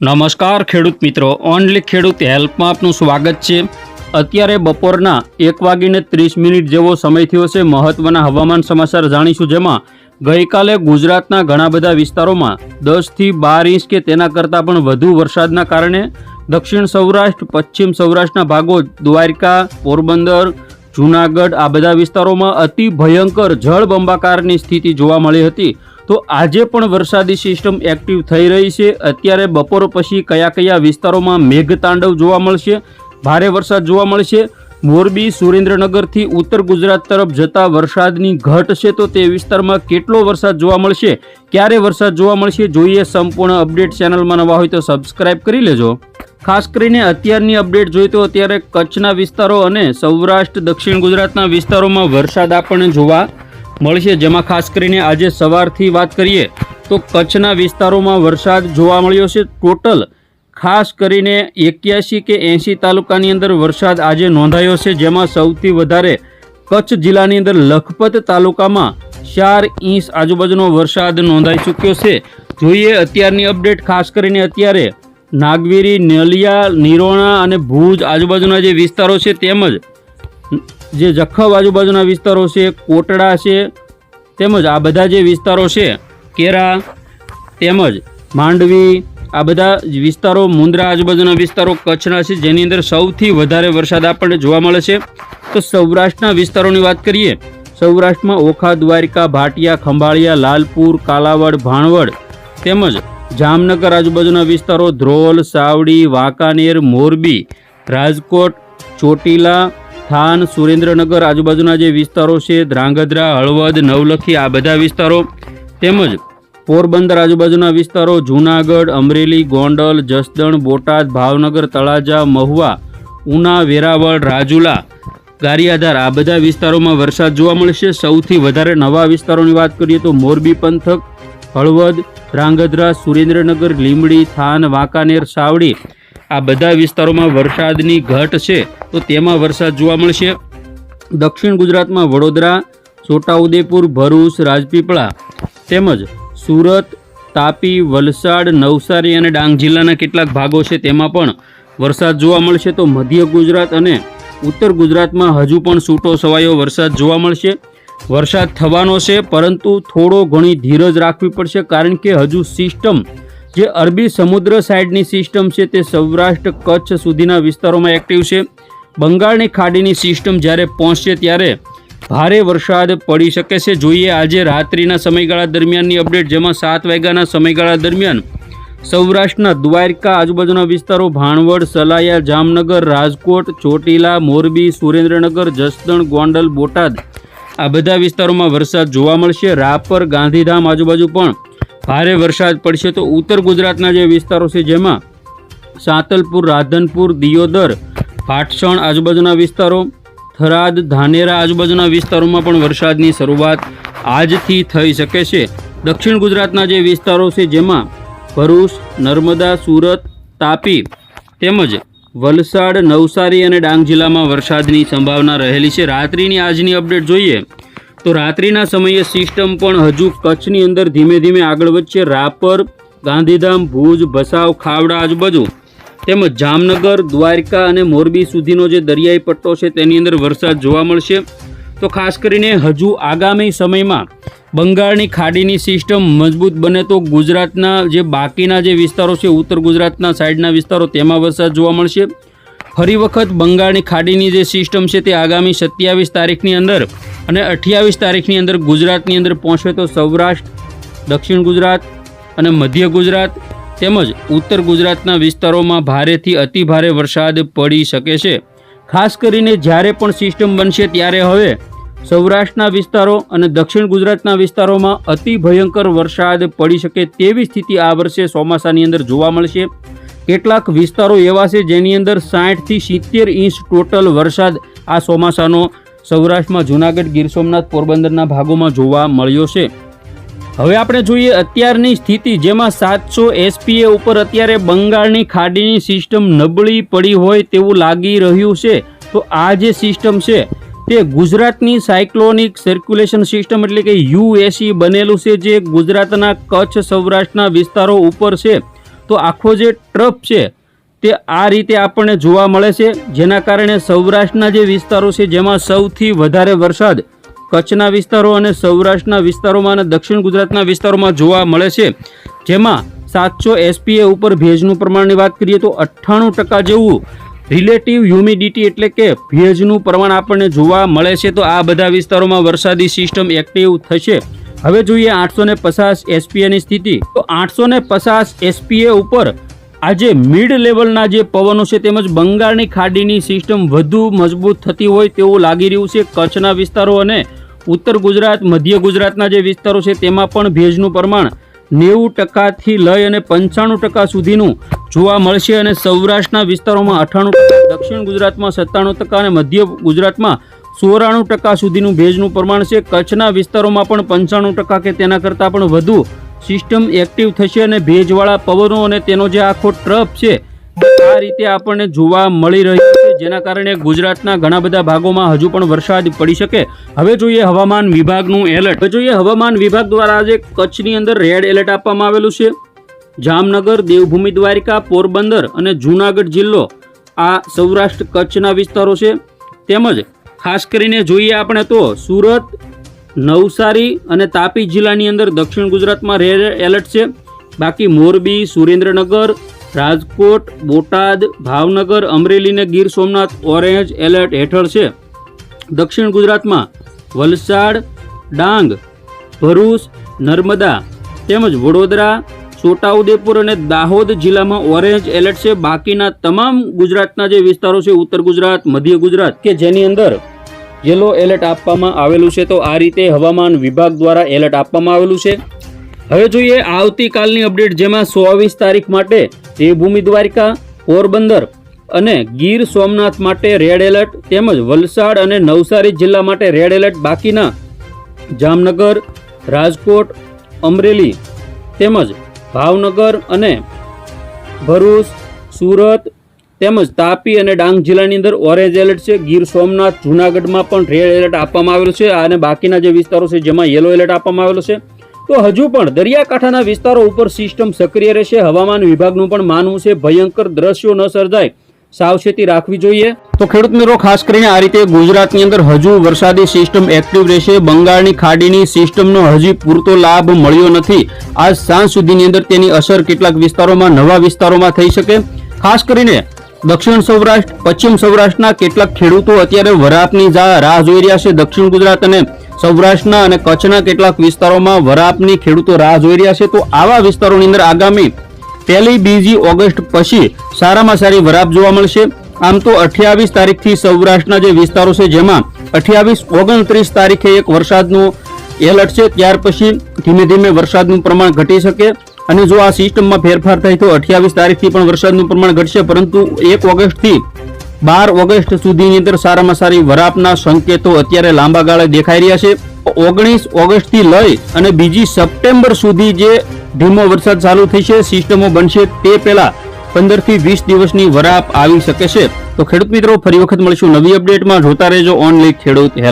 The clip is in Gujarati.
નમસ્કાર ખેડૂત મિત્રો, ઓનલી ખેડૂત હેલ્પમાં આપનું સ્વાગત છે. અત્યારે બપોરના એક વાગીને ત્રીસ મિનિટ જેવો સમય થયો છે મહત્વના હવામાન સમાચાર જાણીશું જેમાં ગઈકાલે ગુજરાતના ઘણા બધા વિસ્તારોમાં દસથી બાર ઇંચ કે તેના કરતાં પણ વધુ વરસાદના કારણે દક્ષિણ સૌરાષ્ટ્ર, પશ્ચિમ સૌરાષ્ટ્રના ભાગો, દ્વારકા, પોરબંદર, જૂનાગઢ આ બધા વિસ્તારોમાં અતિ ભયંકર જળબંબાકારની સ્થિતિ જોવા મળી હતી. તો આજે પણ વરસાદી સિસ્ટમ એક્ટિવ થઈ રહી છે. અત્યારે બપોર પછી કયા કયા વિસ્તારોમાં મેઘતાંડવ જોવા મળશે? ભારે વરસાદ જોવા મળશે. મોરબી, સુરેન્દ્રનગરથી ઉત્તર ગુજરાત તરફ જતા વરસાદની ઘટ છે તો તે વિસ્તારમાં કેટલો વરસાદ જોવા મળશે? ક્યારે વરસાદ જોવા મળશે? જોઈએ સંપૂર્ણ અપડેટ ચેનલમાં નવા હોય તો સબસ્ક્રાઇબ કરી લેજો. ખાસ કરીને અત્યારની અપડેટ જોઈએ તો અત્યારે કચ્છના વિસ્તારો અને સૌરાષ્ટ્ર, દક્ષિણ ગુજરાતના વિસ્તારોમાં વરસાદ આપણને જોવા મળશે. જેમાં ખાસ કરીને આજે સવારથી વાત કરીએ તો કચ્છના વિસ્તારોમાં વરસાદ જોવા મળ્યો છે. ટોટલ ખાસ કરીને એક્યાસી કે એંશી તાલુકાની અંદર વરસાદ આજે નોંધાયો છે. જેમાં સૌથી વધારે કચ્છ જિલ્લાની અંદર લખપત તાલુકામાં ચાર ઇંચ આજુબાજુનો વરસાદ નોંધાઈ ચૂક્યો છે. જોઈએ અત્યારની અપડેટ, ખાસ કરીને અત્યારે નાગવીરી, નલિયા, નિરોણા અને ભુજ આજુબાજુના જે વિસ્તારો છે તેમજ જે જખૌ આજુબાજુના વિસ્તારો છે, કોટડા છે, તેમજ આ બધા જે વિસ્તારો છે, કેરા, તેમજ માંડવી, આ બધા વિસ્તારો, મુંદ્રા આજુબાજુના વિસ્તારો, કચ્છના છે, જેની અંદર સૌથી વધારે વરસાદ આપણને જોવા મળે છે. તો સૌરાષ્ટ્રના વિસ્તારોની વાત કરીએ, સૌરાષ્ટ્રમાં ઓખા, દ્વારિકા, ભાટિયા, ખંભાળિયા, લાલપુર, કાલાવડ, ભાણવડ, તેમજ જામનગર આજુબાજુના વિસ્તારો, ધ્રોલ, સાવડી, વાંકાનેર, મોરબી, રાજકોટ, ચોટીલા થાન, સુરેન્દ્રનગર આજુબાજુના જે વિસ્તારો છે, ધ્રાંગધ્રા, હળવદ, નવલખી, આ બધા વિસ્તારો, તેમજ પોરબંદર આજુબાજુના વિસ્તારો, જૂનાગઢ, અમરેલી, ગોંડલ, જસદણ, બોટાદ, ભાવનગર, તળાજા, મહુવા, ઉના, વેરાવળ, રાજુલા, ગારિયાધાર, આ બધા વિસ્તારોમાં વરસાદ જોવા મળશે. સૌથી વધારે નવા વિસ્તારોની વાત કરીએ તો મોરબી પંથક, હળવદ, ધ્રાંગધ્રા, સુરેન્દ્રનગર, લીંબડી, થાન, વાંકાનેર, સાવડી આ બધા વિસ્તારોમાં વરસાદની ઘટ છે, તો તેમાં વરસાદ જોવા મળશે. દક્ષિણ ગુજરાતમાં વડોદરા, છોટાઉદેપુર, ભરૂચ, રાજપીપળા તેમજ સુરત, તાપી, વલસાડ, નવસારી અને ડાંગ જિલ્લાના કેટલાક ભાગો છે, તેમાં પણ વરસાદ જોવા મળશે. તો મધ્ય ગુજરાત અને ઉત્તર ગુજરાતમાં હજુ પણ છૂટો છવાયો વરસાદ જોવા મળશે. વરસાદ થવાનો છે, પરંતુ થોડો ઘણી ધીરજ રાખવી પડશે, કારણ કે હજુ સિસ્ટમ જે અરબી સમુદ્ર સાઈડની સિસ્ટમ છે તે સૌરાષ્ટ્ર કચ્છ સુધીના વિસ્તારોમાં એક્ટિવ છે. બંગાળની ખાડીની સિસ્ટમ જ્યારે પહોંચશે ત્યારે ભારે વરસાદ પડી શકે છે. જોઈએ આજે રાત્રિના સમયગાળા દરમિયાનની અપડેટ, જેમાં સાત વાગ્યાના સમયગાળા દરમિયાન સૌરાષ્ટ્રના દ્વારકા, આજુબાજુના વિસ્તારો ભાણવડ, સલાયા, જામનગર, રાજકોટ, ચોટીલા, મોરબી, સુરેન્દ્રનગર, જસદણ, ગોંડલ, બોટાદ આ બધા વિસ્તારોમાં વરસાદ જોવા મળશે. રાપર, ગાંધીધામ આજુબાજુ પણ ભારે વરસાદ પડશે તો ઉત્તર ગુજરાતના જે વિસ્તારો છે જેમાં સાતલપુર, રાધનપુર, દિયોદર, પાટસણ આજુબાજુના વિસ્તારો, થરાદ, ધાનેરા આજુબાજુના વિસ્તારોમાં પણ વરસાદની શરૂઆત આજથી થઈ શકે છે. દક્ષિણ ગુજરાતના જે વિસ્તારો છે જેમાં ભરૂચ, નર્મદા, સુરત, તાપી તેમજ વલસાડ, નવસારી અને ડાંગ જિલ્લામાં વરસાદની સંભાવના રહેલી છે. રાત્રિની આજની અપડેટ જોઈએ તો રાત્રિના સમયે સિસ્ટમ પણ હજુ કચ્છની અંદર ધીમે ધીમે આગળ વધશે. રાપર, ગાંધીધામ, ભુજ, ભસાવ, ખાવડા, આજુબાજુ. તેમજ જામનગર, દ્વારકા અને મોરબી સુધીનો જે દરિયાઈ પટ્ટો છે તેની અંદર વરસાદ જોવા મળશે. તો ખાસ કરીને હજુ આગામી સમયમાં બંગાળની ખાડીની સિસ્ટમ મજબૂત બને તો ગુજરાતના જે બાકીના જે વિસ્તારો છે, ઉત્તર ગુજરાતના સાઈડના વિસ્તારો, તેમાં વરસાદ જોવા મળશે. ફરી વખત બંગાળની ખાડીની જે સિસ્ટમ છે તે આગામી સત્યાવીસ તારીખની અંદર અને અઠ્યાવીસ તારીખની અંદર ગુજરાતની અંદર પહોંચે તો સૌરાષ્ટ્ર, દક્ષિણ ગુજરાત અને મધ્ય ગુજરાત તેમજ ઉત્તર ગુજરાતના વિસ્તારોમાં ભારેથી અતિ ભારે વરસાદ પડી શકે છે. ખાસ કરીને જ્યારે પણ સિસ્ટમ બનશે ત્યારે હવે સૌરાષ્ટ્રના વિસ્તારો અને દક્ષિણ ગુજરાતના વિસ્તારોમાં અતિ ભયંકર વરસાદ પડી શકે તેવી સ્થિતિ આ વર્ષે ચોમાસાની અંદર જોવા મળશે. કેટલાક વિસ્તારો એવા છે જેની અંદર સાઠથી સિત્તેર ઇંચ ટોટલ વરસાદ આ ચોમાસાનો સૌરાષ્ટ્રમાં જૂનાગઢ ગીર સોમનાથ પોરબંદરના ભાગોમાં જોવા મળ્યો છે. હવે આપણે જોઈએ અત્યારની સ્થિતિ, જેમાં સાતસો એસપીએ ઉપર અત્યારે બંગાળની ખાડીની સિસ્ટમ નબળી પડી હોય તેવું લાગી રહ્યું છે. તો આ જે સિસ્ટમ છે, તે ગુજરાતની સાયક્લોનિક સર્ક્યુલેશન સિસ્ટમ એટલે કે યુએસી બનેલું છે, જે ગુજરાતના કચ્છ સૌરાષ્ટ્રના વિસ્તારો ઉપર છે. તો આખો જે ટ્રફ છે તે આ રીતે આપણને જોવા મળે છે, જેના કારણે સૌરાષ્ટ્રના જે વિસ્તારો છે, જેમાં સૌથી વધારે વરસાદ કચ્છના વિસ્તારો અને સૌરાષ્ટ્રના વિસ્તારોમાં અને દક્ષિણ ગુજરાતના વિસ્તારોમાં જોવા મળે છે. જેમાં સાતસો એસપીએ ઉપર ભેજનું પ્રમાણની વાત કરીએ તો અઠ્ઠાણું ટકા જેવું રિલેટિવ હ્યુમિડિટી એટલે કે ભેજનું પ્રમાણ આપણને જોવા મળે છે. તો આ બધા વિસ્તારોમાં વરસાદી સિસ્ટમ એક્ટિવ થશે. હવે જોઈએ આઠસો ને પચાસ એસપીએની સ્થિતિ. તો આઠસો ને પચાસ એસપીએ ઉપર આજે મિડ લેવલના જે પવનો છે તેમજ બંગાળની ખાડીની સિસ્ટમ વધુ મજબૂત થતી હોય તેવું લાગી રહ્યું છે કચ્છના વિસ્તારો અને ઉત્તર ગુજરાત, મધ્ય ગુજરાતના જે વિસ્તારો છે તેમાં પણ ભેજનું પ્રમાણ નેવું ટકાથી લઈ અને પંચાણું ટકા સુધીનું જોવા મળશે અને સૌરાષ્ટ્રના વિસ્તારોમાં અઠાણું ટકા, દક્ષિણ ગુજરાતમાં સત્તાણું ટકા અને મધ્ય ગુજરાતમાં ચોરાણું ટકા સુધીનું ભેજનું પ્રમાણ છે. કચ્છના વિસ્તારોમાં પણ પંચાણું ટકા કે તેના કરતાં પણ વધુ સિસ્ટમ એક્ટિવ થશે અને ભેજવાળા પવનો અને તેનો જે આખો ટ્રફ છે, આ રીતે આપણને જોવા મળી રહ્યું છે. જેના કારણે ગુજરાતના ઘણા બધા ભાગોમાં હજુ પણ વરસાદ પડી શકે. હવે જોઈએ હવામાન વિભાગનું એલર્ટ. હવે જોઈએ હવામાન વિભાગ દ્વારા આજે કચ્છની અંદર રેડ એલર્ટ આપવામાં આવેલું છે. જામનગર, દેવભૂમિ દ્વારિકા, પોરબંદર અને જૂનાગઢ જિલ્લો આ સૌરાષ્ટ્ર કચ્છના વિસ્તારો છે. તેમજ ખાસ કરીને જોઈએ આપણે તો સુરત નવસારી અને તાપી જિલ્લાની અંદર દક્ષિણ ગુજરાતમાં રેડ એલર્ટ છે. બાકી મોરબી, સુરેન્દ્રનગર, રાજકોટ, બોટાદ, ભાવનગર, અમરેલી અને ગીર સોમનાથ ઓરેન્જ એલર્ટ હેઠળ છે. દક્ષિણ ગુજરાતમાં વલસાડ, ડાંગ, ભરૂચ, નર્મદા તેમજ વડોદરા, છોટાઉદેપુર અને દાહોદ જિલ્લામાં ઓરેન્જ એલર્ટ છે. બાકીના તમામ ગુજરાતના જે વિસ્તારો છે, ઉત્તર ગુજરાત, મધ્ય ગુજરાત કે જેની અંદર યલો એલર્ટ આપવામાં આવેલું છે તો આ રીતે હવામાન વિભાગ દ્વારા એલર્ટ આપવામાં આવેલું છે. હવે જોઈએ આવતીકાલની અપડેટ જેમાં ચોવીસ તારીખ માટે દેવભૂમિ દ્વારિકા, પોરબંદર અને ગીર સોમનાથ માટે રેડ એલર્ટ તેમજ વલસાડ અને નવસારી જિલ્લા માટે રેડ એલર્ટ બાકીના જામનગર, રાજકોટ, અમરેલી તેમજ ભાવનગર અને ભરૂચ, સુરત તેમજ તાપી અને ડાંગ જિલ્લાની અંદર ઓરેન્જ એલર્ટ છે. ગીર સોમનાથ, જૂનાગઢમાં પણ રેડ એલર્ટ આપવામાં આવેલું છે. અને બાકીના જે વિસ્તારો છે, જેમાં યલો એલર્ટ આપવામાં આવેલો છે. તો હજુ પણ દરિયાકાંઠાના વિસ્તારો ઉપર સિસ્ટમ સક્રિય રહેશે. હવામાન વિભાગનું પણ માનવું છે, ભયંકર દ્રશ્યો ન સર્જાય. સાવચેતી રાખવી જોઈએ. તો ખેડૂત મિત્રો, ખાસ કરીને આ રીતે ગુજરાતની અંદર હજુ વરસાદી સિસ્ટમ એક્ટિવ રહેશે. બંગાળની ખાડીની સિસ્ટમનો હજી પૂરતો લાભ મળ્યો નથી. આજ સાંજ સુધીની અંદર તેની અસર કેટલાક વિસ્તારોમાં, નવા વિસ્તારોમાં થઈ શકે. ખાસ કરીને દક્ષિણ સૌરાષ્ટ્ર, પશ્ચિમ સૌરાષ્ટ્રના કેટલાક ખેડૂતો અત્યારે વરાપની રાહ જોઈ રહ્યા છે. દક્ષિણ ગુજરાત અને સૌરાષ્ટ્રના અને કચ્છના કેટલાક વિસ્તારોમાં વરાપની ખેડૂતો રાહ જોઈ રહ્યા છે. તો આવા વિસ્તારોની અંદર આગામી પહેલી બીજી ઓગસ્ટ પછી સારામાં સારી વરાપ જોવા મળશે. આમ તો અઠ્યાવીસ તારીખથી સૌરાષ્ટ્રના જે વિસ્તારો છે, જેમાં અઠ્યાવીસ ઓગણત્રીસ તારીખે એક વરસાદનું એલર્ટ છે. ત્યાર પછી ધીમે ધીમે વરસાદનું પ્રમાણ ઘટી શકે. અને જો આ સિસ્ટમમાં ફેરફાર થાય તો અઠ્યાવીસ તારીખથી પણ વરસાદનું પ્રમાણ ઘટશે, પરંતુ એક ઓગસ્ટથી બાર ઓગસ્ટ સુધીની અંદર સારામાં સારી વરાપના સંકેતો અત્યારે લાંબા ગાળે દેખાઈ રહ્યા છે. ઓગણીસ ઓગસ્ટથી લઈ અને બીજી સપ્ટેમ્બર સુધી જે ધીમો વરસાદ ચાલુ થશે, સિસ્ટમો બનશે તે પહેલા પંદરથી વીસ દિવસની વરાપ આવી શકે છે. તો ખેડૂત મિત્રો, ફરી વખત મળીશું નવી અપડેટમાં. જોતા રહેજો ઓનલી ખેડૂત હેલ્પ.